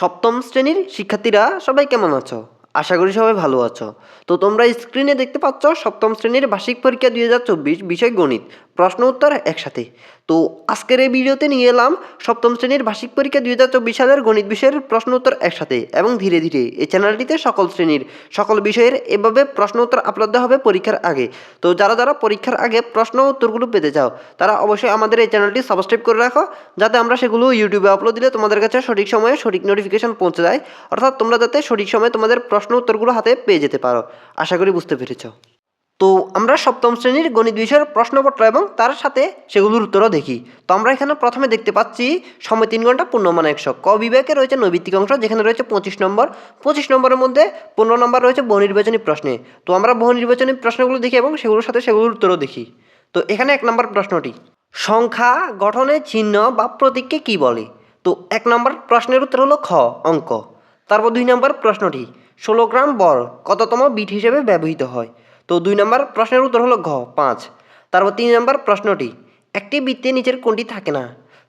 সপ্তম শ্রেণির শিক্ষার্থীরা সবাই কেমন আছো? আশা করি সবাই ভালো আছো। তো তোমরা স্ক্রিনে দেখতে পাচ্ছ, সপ্তম শ্রেণির বার্ষিক পরীক্ষা দুই হাজার চব্বিশ বিষয় গণিত। প্রশ্ন উত্তর একসাথে। তো আজকের এই ভিডিওতে নিয়ে এলাম সপ্তম শ্রেণির বার্ষিক পরীক্ষা দুই হাজার চব্বিশ সালের গণিত বিষয়ের প্রশ্ন উত্তর একসাথে এবং ধীরে ধীরে এই চ্যানেলটিতে সকল শ্রেণির সকল বিষয়ের এভাবে প্রশ্ন উত্তর আপলোড হবে পরীক্ষার আগে। তো যারা যারা পরীক্ষার আগে প্রশ্ন উত্তরগুলো পেতে চাও, তারা অবশ্যই আমাদের এই চ্যানেলটি সাবস্ক্রাইব করে রাখো, যাতে আমরা সেগুলো ইউটিউবে আপলোড দিলে তোমাদের কাছে সঠিক সময়ে সঠিক নোটিফিকেশন পৌঁছে যায়। অর্থাৎ তোমরা যাতে সঠিক সময়ে তোমাদের প্রশ্ন উত্তরগুলো হাতে পেয়ে যেতে পারো। আশা করি বুঝতে পেরেছ। তো আমরা সপ্তম শ্রেণির গণিত বিষয়ের প্রশ্নপত্র এবং তার সাথে সেগুলোর উত্তরও দেখি। তো আমরা এখানে প্রথমে দেখতে পাচ্ছি, সময় তিন ঘণ্টা পূর্ণমান একশো। ক বিভাগে রয়েছে নৈবিত্তিক অংশ, যেখানে রয়েছে পঁচিশ নম্বর। পঁচিশ নম্বরের মধ্যে পনেরো নম্বর রয়েছে বহু নির্বাচনী প্রশ্নে। তো আমরা বহু নির্বাচনী প্রশ্নগুলো দেখি এবং সেগুলোর সাথে সেগুলোর উত্তরও দেখি। তো এখানে এক নম্বর প্রশ্নটি, সংখ্যা গঠনের চিহ্ন বা প্রতীককে কি বলে? তো এক নম্বর প্রশ্নের উত্তর হলো খ, অঙ্ক। তারপর দুই নম্বর প্রশ্নটি, ষোলো গ্রাম বর কততম বিট হিসেবে ব্যবহৃত হয়? তো দুই নম্বর প্রশ্নের উত্তর হলো ঘ, পাঁচ। তারপর তিন নম্বর প্রশ্নটি, একটি বৃত্তে নিচের কোনটি থাকে না।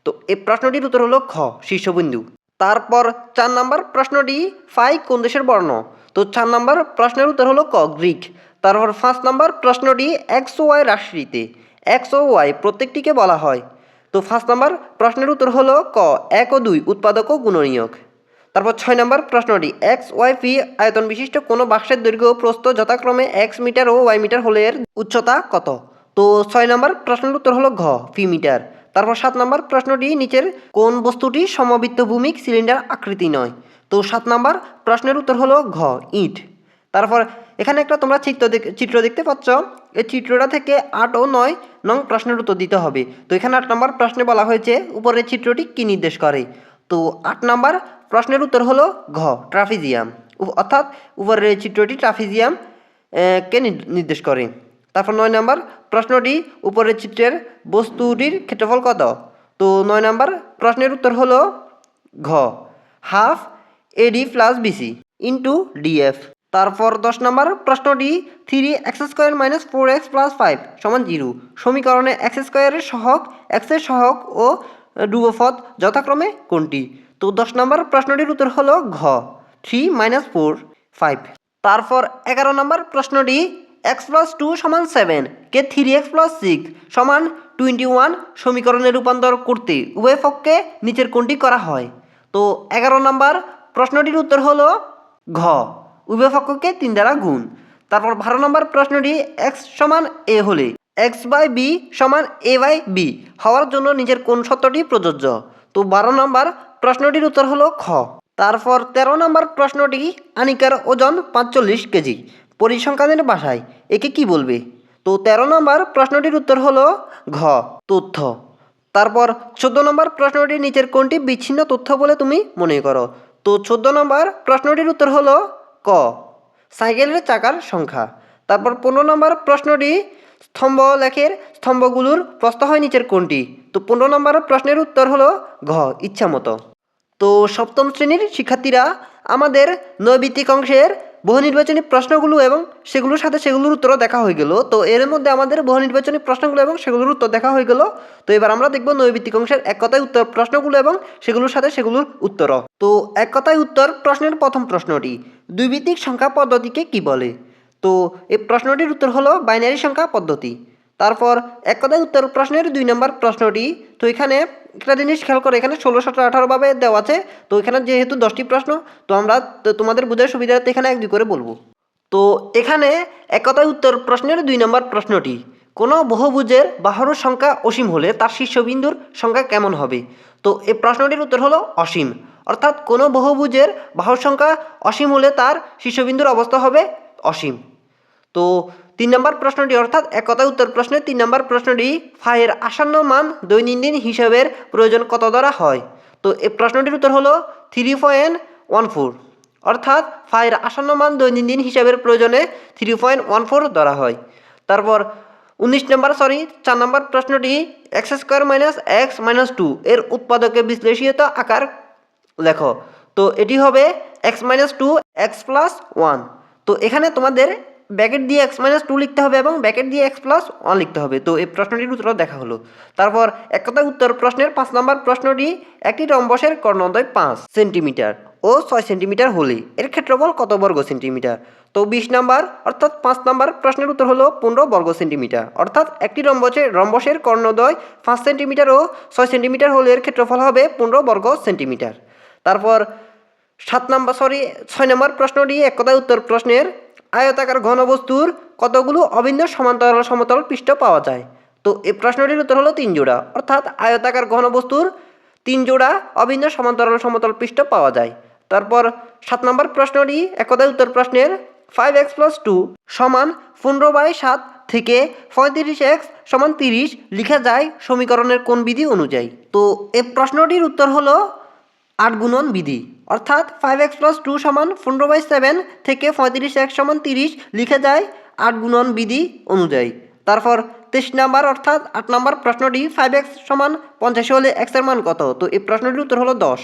তো এই প্রশ্নটির উত্তর হলো খ শীর্ষবিন্দু। তারপর চার নম্বর প্রশ্নটি, ফাই কোন দেশের বর্ণ? তো চার নম্বর প্রশ্নের উত্তর হলো ক, গ্রিক। তারপর পাঁচ নম্বর প্রশ্নটি, এক্স ও ওয়াই রাশিতে এক্স ও ওয়াই প্রত্যেকটিকে বলা হয়। তো ফার্স্ট নাম্বার প্রশ্নের উত্তর হলো ক, এক ও দুই, উৎপাদক ও গুণনীয়ক। তারপর ছয় নম্বর প্রশ্নটি এক্স ওয়াই পি আয়তন বিশিষ্ট কোনো বাক্সের দৈর্ঘ্য প্রস্থ যথাক্রমে এক্স মিটার ও ওয়াই মিটার হলে এর উচ্চতা কত? তো ছয় নম্বর প্রশ্নের উত্তর হলো ঘ ফি মিটার। তারপর সাত নম্বর প্রশ্নটি, নিচের কোন বস্তুটি সমবৃত্ত ভূমিক সিলিন্ডার আকৃতি নয়? তো সাত নম্বর প্রশ্নের উত্তর হলো ঘ, ইট। তারপর এখানে একটা তোমরা চিত্র চিত্র দেখতে পাচ্ছ। এই চিত্রটা থেকে আট ও নয় নং প্রশ্নের উত্তর দিতে হবে। তো এখানে আট নম্বর প্রশ্নে বলা হয়েছে, উপরের চিত্রটি কি নির্দেশ করে? তো আট নম্বর প্রশ্নের উত্তর হলো ঘ, ট্রাফিজিয়াম। অর্থাৎ উপরের চিত্রটি ট্রাফিজিয়াম কে নির- নির্দেশ করে। তারপর নয় নাম্বার প্রশ্নটি উপরের চিত্রের বস্তুটির ক্ষেত্রফল কত? তো নয় নাম্বার প্রশ্নের উত্তর হলো ঘ, half AD plus BC into DF. তারপর দশ নম্বর প্রশ্নটি three X square minus four X plus five সমান জিরো। সমীকরণে এক্স স্কোয়ারের সহক এক্সের সহক ও ডুবোপথ যথাক্রমে কোনটি? তো দশ নম্বর প্রশ্নটির উত্তর হলো ঘ। Three minus four, five. তারপর এগারো নম্বর প্রশ্নটি, এক্স প্লাস টু সমান সেভেন, কে থ্রি এক্স প্লাস সিক্স সমান টোয়েন্টি ওয়ান সমীকরণে রূপান্তর করতে উভয় পক্ষে নিচের কোনটি করা হয়? তো এগারো নম্বর প্রশ্নটির উত্তর হলো ঘ। উভয় পক্ষকে তিন দ্বারা গুণ। তারপর বারো নম্বর প্রশ্নটি, এক্স সমান এ হলে এক্স বাই বি সমান এ বাই বি। হওয়ার জন্য নিজের কোন সত্যটি প্রযোজ্য? তো বারো নম্বর প্রশ্নটির উত্তর হলো খ। তারপর তেরো নম্বর প্রশ্নটি আনিকার ওজন পাঁচচল্লিশ কেজি। পরিসংখ্যানের ভাষায় একে কি বলবে? তো তেরো নম্বর প্রশ্নটির উত্তর হলো ঘ, তথ্য। তারপর চোদ্দ নম্বর প্রশ্নটি নিচের কোনটি বিচ্ছিন্ন তথ্য বলে তুমি মনে করো? তো চোদ্দ নম্বর প্রশ্নটির উত্তর হলো ক, সাইকেলের চাকার সংখ্যা। তারপর পনেরো নম্বর প্রশ্নটি স্তম্ভ লেখের স্তম্ভগুলোর প্রস্থ হয় নিচের কোনটি? তো পনেরো নম্বর প্রশ্নের উত্তর হলো ঘ, ইচ্ছা মতো। তো সপ্তম শ্রেণির শিক্ষার্থীরা আমাদের নৈবিত্তিক অংশের বহু নির্বাচনী প্রশ্নগুলো এবং সেগুলোর সাথে সেগুলোর উত্তরও দেখা হয়ে গেল। তো এর মধ্যে আমাদের বহু নির্বাচনী প্রশ্নগুলো এবং সেগুলোর উত্তর দেখা হয়ে গেল। তো এবার আমরা দেখব নৈবিত্তিক অংশের এক কথায় উত্তর প্রশ্নগুলো এবং সেগুলোর সাথে সেগুলোর উত্তরও। তো এক কথায় উত্তর প্রশ্নের প্রথম প্রশ্নটি দুইভিত্তিক সংখ্যা পদ্ধতিকে কি বলে? তো এই প্রশ্নটির উত্তর হলো বাইনারি সংখ্যা পদ্ধতি। তারপর এক কথায় উত্তর প্রশ্নের দুই নম্বর প্রশ্নটি, তো এখানে একটা জিনিস খেয়াল করে, এখানে ষোলো, সতেরো আঠারোভাবে দেওয়া আছে, তো এখানে যেহেতু দশটি প্রশ্ন, তো আমরা তোমাদের বোঝার সুবিধার্থে এখানে এক, দুই করে বলব। তো এখানে এক কথায় উত্তর প্রশ্নের দুই নম্বর প্রশ্নটি, কোনো বহুভুজের বাহুর সংখ্যা অসীম হলে তার শীর্ষবিন্দুর সংখ্যা কেমন হবে? তো এই প্রশ্নটির উত্তর হলো অসীম। অর্থাৎ কোনো বহুভুজের বাহুর সংখ্যা অসীম হলে তার শীর্ষবিন্দুর অবস্থা হবে অসীম। তো তিন নম্বর প্রশ্নটি, অর্থাৎ এক কথায় উত্তর প্রশ্নের তিন নম্বর প্রশ্নটি, ফাইয়ের আসন্ন মান দৈনন্দিন হিসাবের প্রয়োজন কত দ্বারা হয়? তো এই প্রশ্নটির উত্তর হলো থ্রি পয়েন্ট ওয়ান ফোর অর্থাৎ ফাইয়ের আসন্ন মান দৈনন্দিন হিসাবের প্রয়োজনে থ্রি পয়েন্ট ওয়ান ফোর ধরা হয়। তারপর উনিশ নম্বর সরি চার নম্বর প্রশ্নটি X square minus X minus two এর উৎপাদকে বিশ্লেষিত আকার লেখো। তো এটি হবে X minus two X plus one তো এখানে তোমাদের ব্যাকেট দিয়ে এক্স মাইনাস টু লিখতে হবে এবং ব্যাকেট দিয়ে এক্স প্লাস ওয়ান লিখতে হবে। তো এই প্রশ্নটির উত্তর দেখা হলো। তারপর এক কথায় উত্তর প্রশ্নের পাঁচ নম্বর প্রশ্নটি একটি রম্বসের কর্ণদয় পাঁচ সেন্টিমিটার ও ছয় সেন্টিমিটার হলে। এর ক্ষেত্রফল কত বর্গ সেন্টিমিটার তো বিশ নাম্বার অর্থাৎ পাঁচ নাম্বার প্রশ্নের উত্তর হলো পনেরো বর্গ সেন্টিমিটার অর্থাৎ একটি রম্বসের রম্বসের কর্ণদয় পাঁচ সেন্টিমিটার ও ছয় সেন্টিমিটার হলে এর ক্ষেত্রফল হবে পনেরো বর্গ সেন্টিমিটার তারপর সাত নম্বর সরি ছয় নম্বর প্রশ্নটি এক কথায় উত্তর প্রশ্নের আয়তাকার ঘনবস্তুর কতগুলো অভিন্ন সমান্তরাল সমতল পৃষ্ঠ পাওয়া যায়? তো এই প্রশ্নটির উত্তর হলো তিন জোড়া। অর্থাৎ আয়তাকার ঘনবস্তুর তিন জোড়া অভিন্ন সমান্তরাল সমতল পৃষ্ঠ পাওয়া যায়। তারপর সাত নম্বর প্রশ্নটি এক কথায় উত্তর প্রশ্নের ফাইভ এক্স প্লাস টু সমান পনেরো বাই সাত থেকে পঁয়ত্রিশ এক্স সমান তিরিশ লেখা যায় সমীকরণের কোন বিধি অনুযায়ী। তো এই প্রশ্নটির উত্তর হলো আট গুণন বিধি। অর্থাৎ ফাইভ এক্স প্লাস টু সমান পনেরো বাই সেভেন থেকে পঁয়ত্রিশ এক্স সমান তিরিশ লিখে যায় আট গুণন বিধি অনুযায়ী। তারপর তেইশ নাম্বার অর্থাৎ আট নাম্বার প্রশ্নটি ফাইভ এক্স সমান পঞ্চাশ হলে এক্সের মান কত? তো এই প্রশ্নটির উত্তর হলো দশ।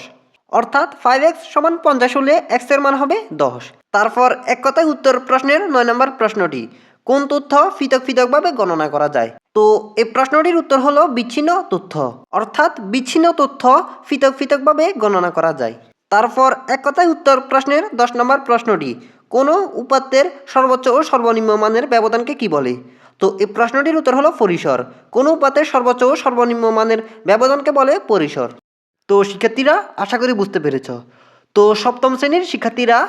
অর্থাৎ ফাইভ এক্স সমান পঞ্চাশ হলে এক্সের মান হবে দশ। তারপর এক কথায় উত্তর প্রশ্নের নয় নম্বর প্রশ্নটি, কোন তথ্য পৃথক পৃথকভাবে গণনা করা যায়? তো এই প্রশ্নটির উত্তর হলো বিচ্ছিন্ন তথ্য। অর্থাৎ বিচ্ছিন্ন তথ্য পৃথক পৃথকভাবে গণনা করা যায়। তারপর এক কথায় উত্তর প্রশ্নের দশ নম্বর প্রশ্নটি, কোনো উপাত্তের সর্বোচ্চ ও সর্বনিম্ন মানের ব্যবধানকে কি বলে? তো এই প্রশ্নটির উত্তর হলো পরিসর। কোনো উপাত্তের সর্বোচ্চ ও সর্বনিম্ন মানের ব্যবধানকে বলে পরিসর। তো শিক্ষার্থীরা, আশা করি বুঝতে পেরেছ। তো সপ্তম শ্রেণির শিক্ষার্থীরা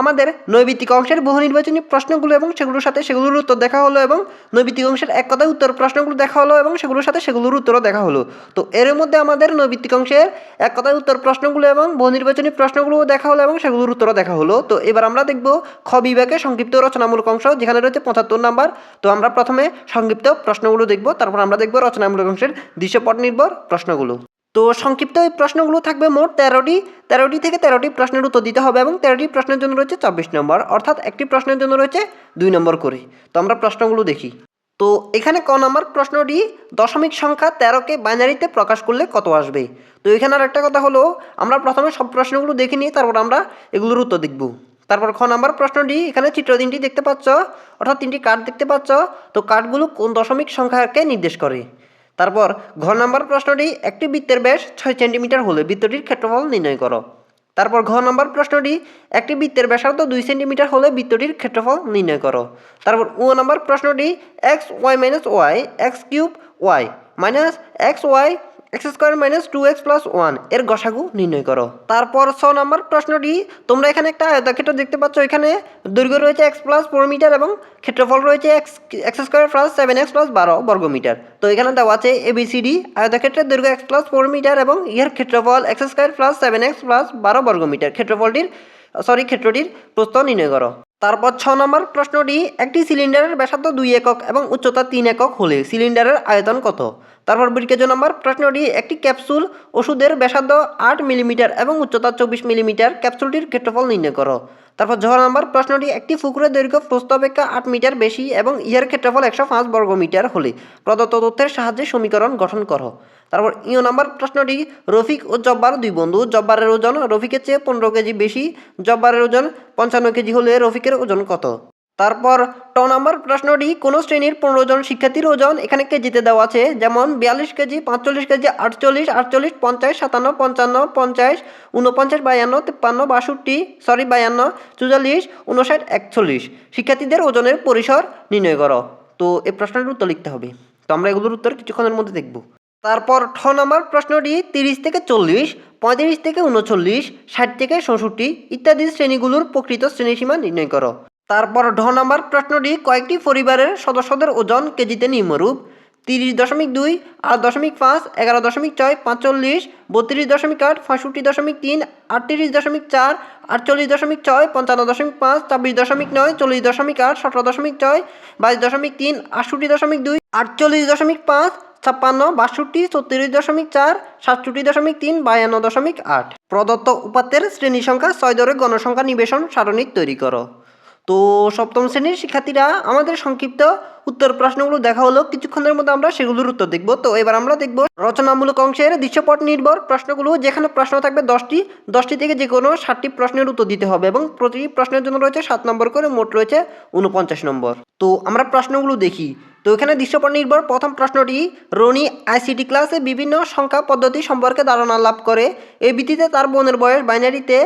আমাদের নৈবিত্তিক অংশের বহু নির্বাচনী প্রশ্নগুলো এবং সেগুলোর সাথে সেগুলোর উত্তর দেখা হলো এবং নৈবিত্তিক অংশের এক কথায় উত্তর প্রশ্নগুলো দেখা হলো এবং সেগুলোর সাথে সেগুলোর উত্তরও দেখা হলো। তো এর মধ্যে আমাদের নৈবিত্তিক অংশের এক কথায় উত্তর প্রশ্নগুলো এবং বহু নির্বাচনী প্রশ্নগুলোও দেখা হলো এবং সেগুলোর উত্তরও দেখা হলো। তো এবার আমরা দেখব খ বিভাগে সংক্ষিপ্ত রচনামূলক অংশ, যেখানে রয়েছে পঁচাত্তর নাম্বার। তো আমরা প্রথমে সংক্ষিপ্ত প্রশ্নগুলো দেখব, তারপর আমরা দেখব রচনামূলক অংশের দৃশ্যপট নির্ভর প্রশ্নগুলো। তো সংক্ষিপ্ত এই প্রশ্নগুলো থাকবে মোট তেরোটি তেরোটি থেকে তেরোটি প্রশ্নের উত্তর দিতে হবে এবং তেরোটি প্রশ্নের জন্য রয়েছে চব্বিশ নম্বর, অর্থাৎ একটি প্রশ্নের জন্য রয়েছে দুই নম্বর করে। তো আমরা প্রশ্নগুলো দেখি। তো এখানে ক নম্বর প্রশ্নটি, দশমিক সংখ্যা তেরোকে বাইনারিতে প্রকাশ করলে কত আসবে? তো এখানে আর একটা কথা হলো, আমরা প্রথমে সব প্রশ্নগুলো দেখে নিই তারপর আমরা এগুলোর উত্তর দেখব। তারপর খ নম্বর প্রশ্নটি, এখানে চিত্র তিনটি দেখতে পাচ্ছ, অর্থাৎ তিনটি কার্ড দেখতে পাচ্ছ, তো কার্ডগুলো কোন দশমিক সংখ্যাকে নির্দেশ করে? তারপর ঘ নাম্বার প্রশ্নটি, একটি বৃত্তের ব্যাস ছয় সেন্টিমিটার হলে বৃত্তটির ক্ষেত্রফল নির্ণয় করো। তারপর ঘ নম্বর প্রশ্নটি, একটি বৃত্তের ব্যাসার্ধ দুই সেন্টিমিটার হলে বৃত্তটির ক্ষেত্রফল নির্ণয় করো। তারপর ও নম্বর প্রশ্নটি X Y minus Y X cube Y minus X Y X square minus two X plus one, এর গসাগু নির্ণয় করো। তারপর ছ নম্বর প্রশ্নটি, তোমরা এখানে একটা আয়তাক্ষেত্র দেখতে পাচ্ছ, এখানে দৈর্ঘ্য রয়েছে এক্স প্লাস ফোর মিটার এবং ক্ষেত্রফল রয়েছে X X square plus seven X plus বারো বর্গমিটার তো এখানে দেওয়া আছে এবিসিডি আয়তাক্ষেত্রের দৈর্ঘ্য এক্স প্লাস ফোর মিটার এবং ইয়ের ক্ষেত্রফল X square plus seven X plus বারো বর্গমিটার ক্ষেত্রফলটির, সরি, ক্ষেত্রটির প্রস্থ নির্ণয় করো। তারপর ছ নম্বর প্রশ্নটি, একটি সিলিন্ডারের ব্যাসার্ধ দুই একক এবং উচ্চতা তিন একক হলে সিলিন্ডারের আয়তন কত? তারপর বিকেজ নম্বর, প্রশ্নটি, একটি ক্যাপসুল ওষুধের ব্যাসার্ধ আট মিলিমিটার এবং উচ্চতা চব্বিশ মিলিমিটার, ক্যাপসুলটির ক্ষেত্রফল নির্ণয় করো। তারপর ঝ নম্বর, প্রশ্নটি, একটি পুকুরের দৈর্ঘ্য প্রস্থ অপেক্ষা আট মিটার বেশি এবং ইহার ক্ষেত্রফল একশো পাঁচ বর্গ মিটার হলে প্রদত্ত তথ্যের সাহায্যে সমীকরণ গঠন করো। তারপর ইও নম্বর, প্রশ্নটি, রফিক ও জব্বার দুই বন্ধু, জব্বারের ওজন রফিকের চেয়ে পনেরো কেজি বেশি, জব্বারের ওজন পঞ্চান্ন কেজি হলে রফিকের ওজন কত? তারপর ট নম্বর প্রশ্নটি, কোনো শ্রেণির পনেরো জন শিক্ষার্থীর ওজন এখানে কেজিতে দেওয়া আছে? যেমন বিয়াল্লিশ কেজি, পাঁচচল্লিশ কেজি, আটচল্লিশ আটচল্লিশ, পঞ্চাশ, সাতান্ন, পঞ্চান্ন, পঞ্চাশ উনপঞ্চাশ বায়ান্ন, তিপ্পান্ন, বাষট্টি, সরি, বায়ান্ন, চুয়াল্লিশ উনষাট একচল্লিশ। শিক্ষার্থীদের ওজনের পরিসর নির্ণয় করো। তো এই প্রশ্নটির উত্তর লিখতে হবে। তো আমরা এগুলোর উত্তর কিছুক্ষণের মধ্যে দেখব। তারপর ঠ নম্বর প্রশ্নটি, তিরিশ থেকে চল্লিশ, পঁয়ত্রিশ থেকে উনচল্লিশ ষাট থেকে ষষট্টি ইত্যাদি শ্রেণীগুলোর প্রকৃত শ্রেণীসীমা নির্ণয় করো। তারপর ঢ নম্বর প্রশ্নটি, কয়েকটি পরিবারের সদস্যদের ওজন কেজিতে নিম্নরূপ। তিরিশ দশমিক দুই, আট দশমিক পাঁচ, এগারো দশমিক ছয়, পাঁচচল্লিশ, বত্রিশ দশমিক আট, পঁয়ষট্টি দশমিক তিন, আটত্রিশ দশমিক চার, আটচল্লিশ দশমিক ছয়, পঞ্চান্ন দশমিক পাঁচ, ছাব্বিশ দশমিক নয়, চল্লিশ দশমিক আট, সতেরো দশমিক ছয়, বাইশ দশমিক তিন, আটষট্টি দশমিক দুই, আটচল্লিশ দশমিক পাঁচ, ছাপ্পান্ন, বাষট্টি, ছত্রিশ দশমিক চার, সাতষট্টি দশমিক তিন, বায়ান্ন দশমিক আট। প্রদত্ত উপাত্তের শ্রেণি সংখ্যা ছয় দরে গণসংখ্যা নিবেশন সারণী তৈরি করো। তো সপ্তম শ্রেণির শিক্ষার্থীরা আমাদের সংক্ষিপ্ত উত্তর প্রশ্নগুলো দেখা হলো। কিছুক্ষণের মধ্যে আমরা সেগুলোর উত্তর দেখব। তো এবার আমরা দেখব রচনামূলক অংশের দৃশ্যপট নির্ভর প্রশ্নগুলো। যেখানে প্রশ্ন থাকবে দশটি দশটি থেকে যে কোনো ষাটটি প্রশ্নের উত্তর দিতে হবে এবং প্রতিটি প্রশ্নের জন্য রয়েছে সাত নম্বর করে মোট রয়েছে উনপঞ্চাশ নম্বর। তো আমরা প্রশ্নগুলো দেখি। তো এখানে দৃশ্যপট নির্ভর প্রথম প্রশ্নটি, রনি আইসিটি ক্লাসে বিভিন্ন সংখ্যা পদ্ধতি সম্পর্কে ধারণা লাভ করে। এই ভিত্তিতে তার বোনের বয়স বাইনারিতে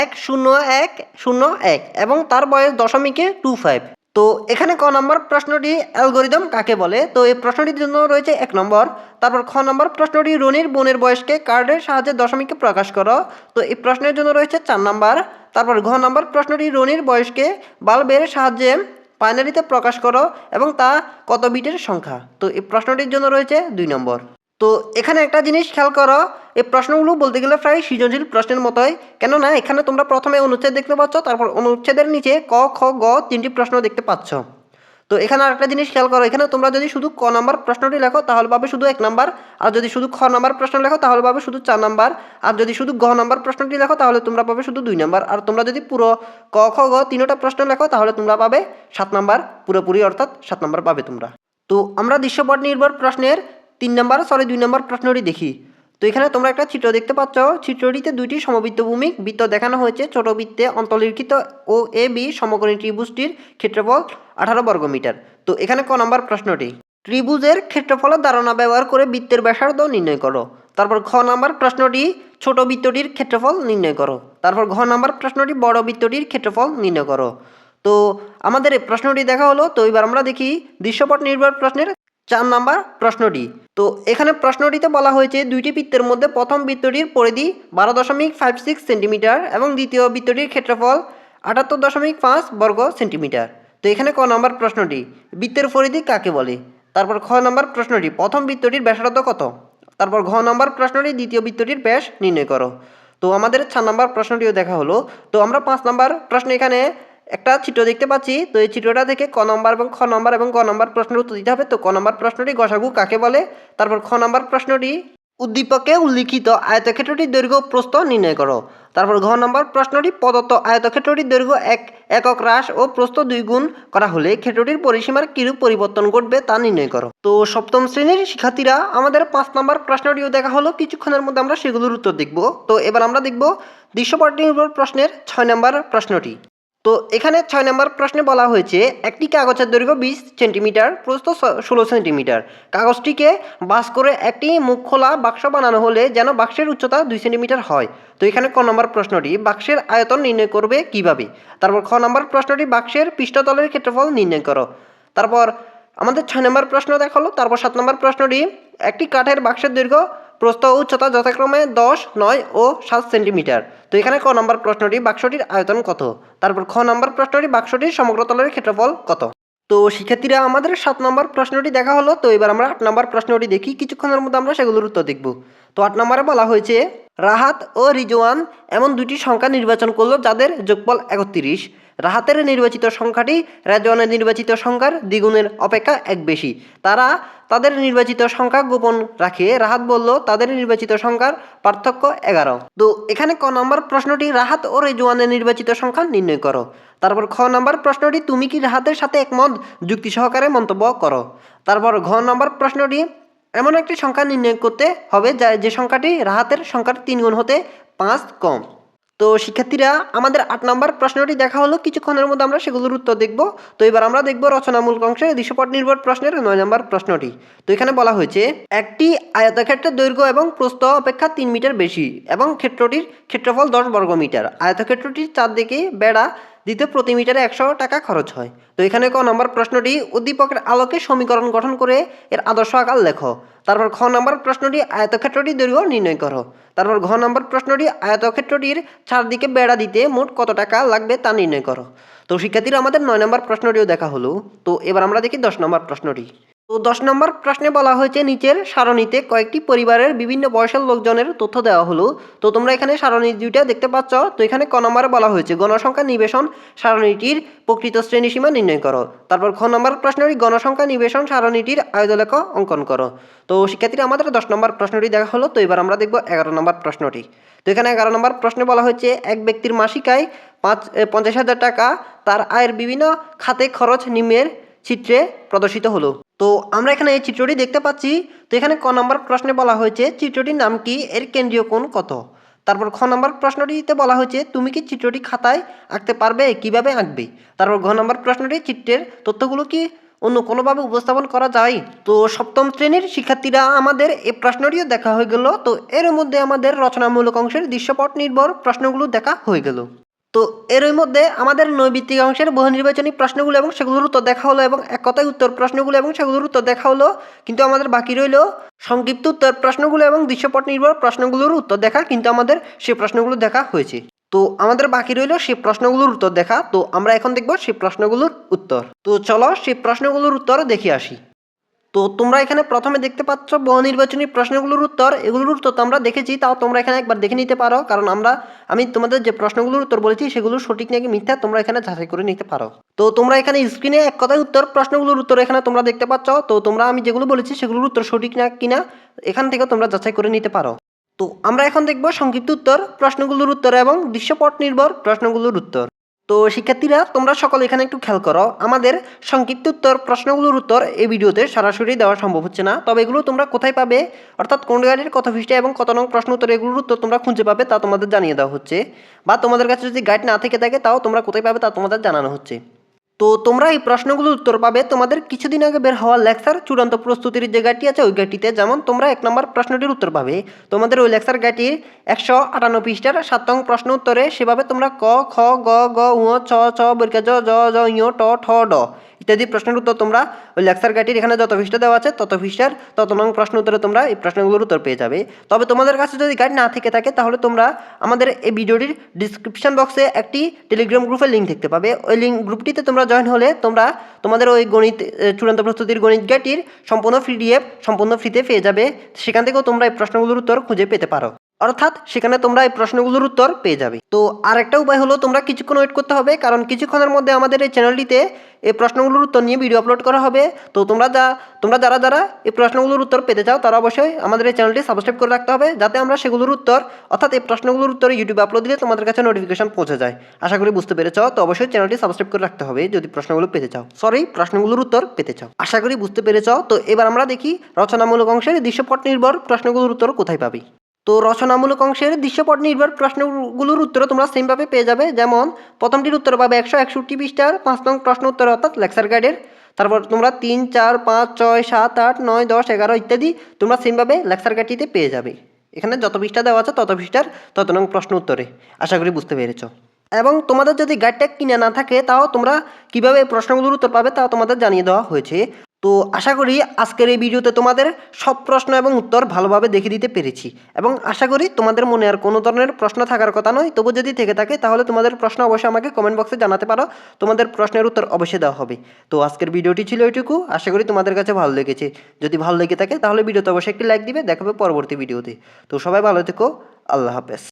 এক, শূন্য এক শূন্য, এক এবং তার বয়স দশমিকে টু ফাইভ। তো এখানে ক নম্বর প্রশ্নটি অ্যালগোরিদম কাকে বলে? তো এই প্রশ্নটির জন্য রয়েছে এক নম্বর। তারপর খ নম্বর প্রশ্নটি, রনির বোনের বয়সকে কার্ডের সাহায্যে দশমিকে প্রকাশ করো। তো এই প্রশ্নের জন্য রয়েছে চার নম্বর। তারপর ঘ নম্বর প্রশ্নটি, রনির বয়সকে বাল্বের সাহায্যে বাইনারিতে প্রকাশ করো এবং তা কত বিটের সংখ্যা? তো এই প্রশ্নটির জন্য রয়েছে দুই নম্বর। তো এখানে একটা জিনিস খেয়াল করো, এই প্রশ্নগুলো বলতে গেলে প্রায় সৃজনশীল প্রশ্নের মতোই। কেননা এখানে তোমরা প্রথমে অনুচ্ছেদ দেখতে পাচ্ছ, তারপর অনুচ্ছেদের নিচে ক, খ, গ তিনটি প্রশ্ন দেখতে পাচ্ছ। তো এখানে আরেকটা জিনিস খেয়াল করো, এখানে তোমরা যদি শুধু ক নাম্বার প্রশ্নটি লেখো, তাহলে পাবে শুধু এক নাম্বার। আর যদি শুধু খ নাম্বার প্রশ্ন লেখো, তাহলে পাবে শুধু চার নাম্বার। আর যদি শুধু গ নাম্বার প্রশ্নটি লেখো, তাহলে তোমরা পাবে শুধু দুই নাম্বার। আর তোমরা যদি পুরো ক, খ, গ তিনোটা প্রশ্ন লেখো, তাহলে তোমরা পাবে সাত নাম্বার। পুরোপুরি অর্থাৎ সাত নাম্বার পাবে তোমরা। তো আমরা দৃশ্যপট নির্ভর প্রশ্নের তিন নাম্বার সরি দুই নাম্বার প্রশ্নটি দেখি। তো এখানে তোমরা একটা চিত্র দেখতে পাচ্ছ। চিত্রটিতে দুইটি সমবৃত্ত ভূমিক বৃত্ত দেখানো হয়েছে। ছোট বৃত্তে অন্তর্লিখিত ও এ, বি সমকোণী ত্রিভুজটির ক্ষেত্রফল আঠারো বর্গমিটার তো এখানে ক নম্বর প্রশ্নটি? ত্রিভুজের ক্ষেত্রফলের ধারণা ব্যবহার করে বৃত্তের ব্যাসার্ধ নির্ণয় করো। তারপর ঘ নম্বর প্রশ্নটি? ছোট বৃত্তটির ক্ষেত্রফল নির্ণয় করো। তারপর ঘ নম্বর প্রশ্নটি? বড় বৃত্তটির ক্ষেত্রফল নির্ণয় করো। তো আমাদের প্রশ্নটি দেখা হলো। তো এবার আমরা দেখি দৃশ্যপট নির্ভর প্রশ্নের চার নাম্বার প্রশ্নটি। তো এখানে প্রশ্নটিতে বলা হয়েছে, দুইটি বৃত্তের মধ্যে প্রথম বৃত্তটির পরিধি বারো দশমিক ফাইভ সিক্স সেন্টিমিটার এবং দ্বিতীয় বৃত্তটির ক্ষেত্রফল আটাত্তর দশমিক পাঁচ বর্গ সেন্টিমিটার তো এখানে ক নম্বর প্রশ্নটি, বৃত্তের পরিধি কাকে বলে? তারপর খ নম্বর প্রশ্নটি, প্রথম বৃত্তটির ব্যাসার্ধ কত? তারপর ঘ নম্বর প্রশ্নটি, দ্বিতীয় বৃত্তটির ব্যাস নির্ণয় করো। তো আমাদের চার নম্বর প্রশ্নটিও দেখা হলো। তো আমরা পাঁচ নম্বর প্রশ্ন এখানে একটা চিত্র দেখতে পাচ্ছি। তো এই চিত্রটা থেকে ক নম্বর এবং খ নম্বর এবং গ নম্বর প্রশ্নের উত্তর দিতে হবে। তো ক নম্বর প্রশ্নটি গসাগু কাকে বলে? তারপর খ নম্বর প্রশ্নটি, উদ্দীপকে উল্লিখিত আয়তক্ষেত্রটির দৈর্ঘ্য প্রস্থ নির্ণয় করো। তারপর ঘ নম্বর প্রশ্নটি, প্রদত্ত আয়তক্ষেত্রটির দৈর্ঘ্য এক, একক হ্রাস ও প্রস্থ দুই গুণ করা হলে ক্ষেত্রটির পরিসীমার কিরূপ পরিবর্তন ঘটবে তা নির্ণয় করো। তো সপ্তম শ্রেণির শিক্ষার্থীরা, আমাদের পাঁচ নম্বর প্রশ্নটিও দেখা হলো। কিছুক্ষণের মধ্যে আমরা সেগুলোর উত্তর দেখব। তো এবার আমরা দেখব দৃশ্যপট নির্ভর প্রশ্নের ছয় নম্বর প্রশ্নটি। তো এখানে ছয় নম্বর প্রশ্নে বলা হয়েছে, একটি কাগজের দৈর্ঘ্য বিশ সেন্টিমিটার, প্রস্থ ষোলো সেন্টিমিটার। কাগজটিকে বাস করে একটি মুখ খোলা বাক্স বানানো হলে যেন বাক্সের উচ্চতা দুই সেন্টিমিটার হয়। তো এখানে ক নম্বর প্রশ্নটি, বাক্সের আয়তন নির্ণয় করবে কীভাবে? তারপর খ নম্বর প্রশ্নটি, বাক্সের পৃষ্ঠতলের ক্ষেত্রফল নির্ণয় করো। তারপর আমাদের ছয় নম্বর প্রশ্ন দেখাল, তারপর সাত নম্বর প্রশ্নটি, একটি কাঠের বাক্সের দৈর্ঘ্য প্রস্থ উচ্চতা যথাক্রমে দশ, নয় ও সাত সেন্টিমিটার। তো এখানে ক নম্বর প্রশ্নটি, বাক্সটির আয়তন কত? তারপর খ নম্বর প্রশ্নটি, বাক্সটির সমগ্র তলের ক্ষেত্রফল কত? তো শিক্ষার্থীরা, আমাদের সাত নম্বর প্রশ্নটি দেখা হলো, তো এবার আমরা আট নম্বর প্রশ্নটি দেখি, কিছুক্ষণের মধ্যে আমরা সেগুলোর উত্তর দেখব। তো আট নম্বরে বলা হয়েছে, রাহাত ও রিজওয়ান এমন দুটি সংখ্যা নির্বাচন করল যাদের যোগফল একত্রিশ। রাহাতের নির্বাচিত সংখ্যাটি রেজওয়ানের নির্বাচিত সংখ্যার দ্বিগুণের অপেক্ষা এক বেশি। তারা তাদের নির্বাচিত সংখ্যা গোপন রাখে রাহাত বলল, তাদের নির্বাচিত সংখ্যার পার্থক্য এগারো। তো এখানে ক নম্বর প্রশ্নটি, রাহাত ও রেজওয়ানের নির্বাচিত সংখ্যা নির্ণয় করো। তারপর খ নম্বর প্রশ্নটি, তুমি কি রাহাতের সাথে একমত? যুক্তি সহকারে মন্তব্য করো। তারপর ঘ নম্বর প্রশ্নটি, এমন একটি সংখ্যা নির্ণয় করতে হবে যা, যে সংখ্যাটি রাহাতের সংখ্যার তিন গুণ হতে পাঁচ কম। তো শিক্ষার্থীরা, আমাদের আট নম্বর প্রশ্নটি দেখা হলো, কিছুক্ষণের মধ্যে আমরা সেগুলোর উত্তর দেখব। তো এবার আমরা দেখব রচনামূলক অংশে দৃশ্যপট নির্ভর প্রশ্নের নয় নম্বর প্রশ্নটি। তো এখানে বলা হয়েছে, একটি আয়তক্ষেত্রের দৈর্ঘ্য এবং প্রস্ত অপেক্ষা তিন মিটার বেশি এবং ক্ষেত্রটির ক্ষেত্রফল দশ বর্গ মিটার আয়তক্ষেত্রটির চারদিকে বেড়া দিতে প্রতি মিটারে একশো টাকা খরচ হয়। তো এখানে ক নম্বর প্রশ্নটি, উদ্দীপকের আলোকে সমীকরণ গঠন করে এর আদর্শ আকার লেখো। তারপর খ নম্বর প্রশ্নটি, আয়তক্ষেত্রটি দৈর্ঘ্য নির্ণয় করো। তারপর ঘ নম্বর প্রশ্নটি, আয়তক্ষেত্রটির চারদিকে বেড়া দিতে মোট কত টাকা লাগবে তা নির্ণয় করো। তো শিক্ষার্থীরা আমাদের নয় নম্বর প্রশ্নটিও দেখা হলো। তো এবার আমরা দেখি দশ নম্বর প্রশ্নটি। তো দশ নম্বর প্রশ্নে বলা হয়েছে, নিচের সারণীতে কয়েকটি পরিবারের বিভিন্ন বয়সের লোকজনের তথ্য দেওয়া হলো। তো তোমরা এখানে সারণী দুইটা দেখতে পাচ্ছ। তো এখানে ক নম্বরে বলা হয়েছে, গণসংখ্যা নিবেশন সারণীটির প্রকৃত শ্রেণীসীমা নির্ণয় করো। তারপর খ নম্বর প্রশ্নটি গণসংখ্যা নিবেশন সারণীটির আয়তলেখ অঙ্কন করো। তো শিক্ষার্থীরা, আমাদের দশ নম্বর প্রশ্নটি দেখা হলো। তো এবার আমরা দেখব এগারো নম্বর প্রশ্নটি। তো এখানে এগারো নম্বর প্রশ্নে বলা হয়েছে, এক ব্যক্তির মাসিক আয় পাঁচ পঞ্চাশ হাজার টাকা তার আয়ের বিভিন্ন খাতে খরচ নিম্নের চিত্রে প্রদর্শিত হলো। তো আমরা এখানে এই চিত্রটি দেখতে পাচ্ছি। তো এখানে ক নম্বর প্রশ্নে বলা হয়েছে, চিত্রটির নাম কি? এর কেন্দ্রীয় কোণ কত? তারপর খ নম্বর প্রশ্নটিতে বলা হয়েছে, তুমি কি চিত্রটি খাতায় আঁকতে পারবে? কীভাবে আঁকবে? তারপর ঘ নম্বর প্রশ্নটি, চিত্রের তথ্যগুলো কি অন্য কোনোভাবে উপস্থাপন করা যায়? তো সপ্তম শ্রেণির শিক্ষার্থীরা আমাদের এই প্রশ্নটিও দেখা হয়ে গেল। তো এর মধ্যে আমাদের রচনামূলক অংশের দৃশ্যপট নির্ভর প্রশ্নগুলো দেখা হয়ে গেল। তো এর মধ্যে আমাদের নৈবিত্তিক অংশের বহু নির্বাচনী প্রশ্নগুলো এবং সেগুলোর উত্তর দেখা হলো এবং এক কথায় উত্তর প্রশ্নগুলো এবং সেগুলোর উত্তর দেখা হলো, কিন্তু আমাদের বাকি রইল সংক্ষিপ্ত উত্তর প্রশ্নগুলো এবং দৃশ্যপট নির্ভর প্রশ্নগুলোর উত্তর দেখা, কিন্তু আমাদের সেই প্রশ্নগুলো দেখা হয়েছে। তো আমাদের বাকি রইল সেই প্রশ্নগুলোর উত্তর দেখা, তো আমরা এখন দেখব সেই প্রশ্নগুলোর উত্তর। তো চলো সেই প্রশ্নগুলোর উত্তর দেখে আসি। তো তোমরা এখানে প্রথমে দেখতে পাচ্ছ বহু নির্বাচনী প্রশ্নগুলোর উত্তর। এগুলোর উত্তর তো আমরা দেখেছি, তাও তোমরা এখানে একবার দেখে নিতে পারো। কারণ আমরা, আমি তোমাদের যে প্রশ্নগুলোর উত্তর বলেছি, সেগুলো সঠিক নাকি মিথ্যা তোমরা এখানে যাচাই করে নিতে পারো। তো তোমরা এখানে স্ক্রিনে এক কথায় উত্তর, প্রশ্নগুলোর উত্তর এখানে তোমরা দেখতে পাচ্ছ। তো তোমরা, আমি যেগুলো বলেছি, সেগুলোর উত্তর সঠিক না কিনা, এখান থেকে তোমরা যাচাই করে নিতে পারো। তো আমরা এখন দেখব সংক্ষিপ্ত উত্তর, প্রশ্নগুলোর উত্তর এবং দৃশ্যপট নির্ভর প্রশ্নগুলোর উত্তর। তো শিক্ষার্থীরা, তোমরা সকলে এখানে একটু খেয়াল করো, আমাদের সংক্ষিপ্ত উত্তর, প্রশ্নগুলোর উত্তর এই ভিডিওতে সরাসরি দেওয়া সম্ভব হচ্ছে না। তবে এগুলো তোমরা কোথায় পাবে? অর্থাৎ কোন গাড়ির কত ফিসটা এবং কত নং প্রশ্ন উত্তর এগুলোর উত্তর তোমরা খুঁজে পাবে, তা তোমাদের জানিয়ে দেওয়া হচ্ছে। বা তোমাদের কাছে যদি গাইড না থেকে থাকে, তাও তোমরা কোথায় পাবে তা তোমাদের জানানো হচ্ছে। তো তোমরা এই প্রশ্নগুলোর উত্তর পাবে। তোমাদের কিছুদিন আগে বের হওয়া লেকচার, চূড়ান্ত প্রস্তুতির যে গাইডটি আছে, ওই গাইডটিতে যেমন তোমরা এক নম্বর প্রশ্নটির উত্তর পাবে। তোমাদের ওই লেকচার গাইডটির একশো আটান্ন পৃষ্ঠার সাতং প্রশ্ন উত্তরে সেভাবে তোমরা ক, খ, গ গ উ ছ ছ বৈকা জ জ জ ট, ঠ, ড। ইত্যাদি প্রশ্নের উত্তর তোমরা ওই লেকচার গাইডটির এখানে যত পৃষ্ঠা দেওয়া আছে, তত পৃষ্ঠার, তত নং প্রশ্ন উত্তরে তোমরা এই প্রশ্নগুলোর উত্তর পেয়ে যাবে। তবে তোমাদের কাছে যদি গাইড না থেকে থাকে, তাহলে তোমরা আমাদের এই ভিডিওটির ডিসক্রিপশন বক্সে একটি টেলিগ্রাম গ্রুপের লিঙ্ক দেখতে পাবে। ওই লিঙ্ক গ্রুপটিতে তোমরা জয়েন হলে তোমরা তোমাদের ওই গণিত চূড়ান্ত প্রস্তুতির গণিত গাইডটির সম্পূর্ণ পিডিএফ সম্পূর্ণ ফ্রিতে পেয়ে যাবে। সেখান থেকেও তোমরা এই প্রশ্নগুলোর উত্তর খুঁজে পেতে পারো। অর্থাৎ সেখানে তোমরা এই প্রশ্নগুলোর উত্তর পেয়ে যাবে। তো আরেকটা উপায় হলো তোমরা কিছুক্ষণ ওয়েট করতে হবে, কারণ কিছুক্ষণের মধ্যে আমাদের এই চ্যানেলটিতে এই প্রশ্নগুলোর উত্তর নিয়ে ভিডিও আপলোড করা হবে। তো তোমরা যা, তোমরা যারা যারা এই প্রশ্নগুলোর উত্তর পেতে চাও, তারা অবশ্যই আমাদের এই চ্যানেলটি সাবস্ক্রাইব করে রাখতে হবে, যাতে আমরা সেগুলোর উত্তর, অর্থাৎ এই প্রশ্নগুলোর উত্তর ইউটিউবে আপলোড দিলে তোমাদের কাছে নোটিফিকেশন পৌঁছে যায়। আশা করি বুঝতে পেরেছ, তো অবশ্যই চ্যানেলটি সাবস্ক্রাইব করে রাখতে হবে, যদি প্রশ্নগুলো পেতে চাও। সরি প্রশ্নগুলোর উত্তর পেতে চাও। আশা করি বুঝতে পেরেছ, তো এবার আমরা দেখি রচনামূলক অংশের দৃশ্যপট নির্ভর প্রশ্নগুলোর উত্তর কোথায় পাবি। তো রচনামূলক অংশের দৃশ্যপট নির্ভর প্রশ্নগুলোর উত্তর তোমরা সেমভাবে পেয়ে যাবে। যেমন, প্রথমটির উত্তর পাবে একশো একষট্টি পৃষ্ঠার, পাঁচ নং প্রশ্ন উত্তর অর্থাৎ লেকচার গাইডের তারপর তোমরা তিন, চার, পাঁচ, ছয়, সাত, আট, নয়, দশ, এগারো ইত্যাদি তোমরা সেমভাবে লেকচার গাইডটিতে পেয়ে যাবে। এখানে যত পৃষ্ঠা দেওয়া আছে তত পৃষ্ঠার তত নং প্রশ্ন উত্তরে। আশা করি বুঝতে পেরেছ। এবং তোমাদের যদি গাইডটা কিনে না থাকে, তাও তোমরা কীভাবে প্রশ্নগুলোর উত্তর পাবে তাও তোমাদের জানিয়ে দেওয়া হয়েছে। তো আশা করি আজকের এই ভিডিওতে তোমাদের সব প্রশ্ন এবং উত্তর ভালোভাবে দেখে দিতে পেরেছি। এবং আশা করি তোমাদের মনে আর কোনো ধরনের প্রশ্ন থাকার কথা নয়। তবু যদি থেকে থাকে, তাহলে তোমাদের প্রশ্ন অবশ্যই আমাকে কমেন্ট বক্সে জানাতে পারো। তোমাদের প্রশ্নের উত্তর অবশ্যই দেওয়া হবে। তো আজকের ভিডিওটি ছিল এটুকু। আশা করি তোমাদের কাছে ভালো লেগেছে। যদি ভালো লেগে থাকে, তাহলে ভিডিওতে অবশ্যই একটি লাইক দিবে। দেখাবে পরবর্তী ভিডিওতে। তো সবাই ভালো থেকো। আল্লাহ হাফেজ।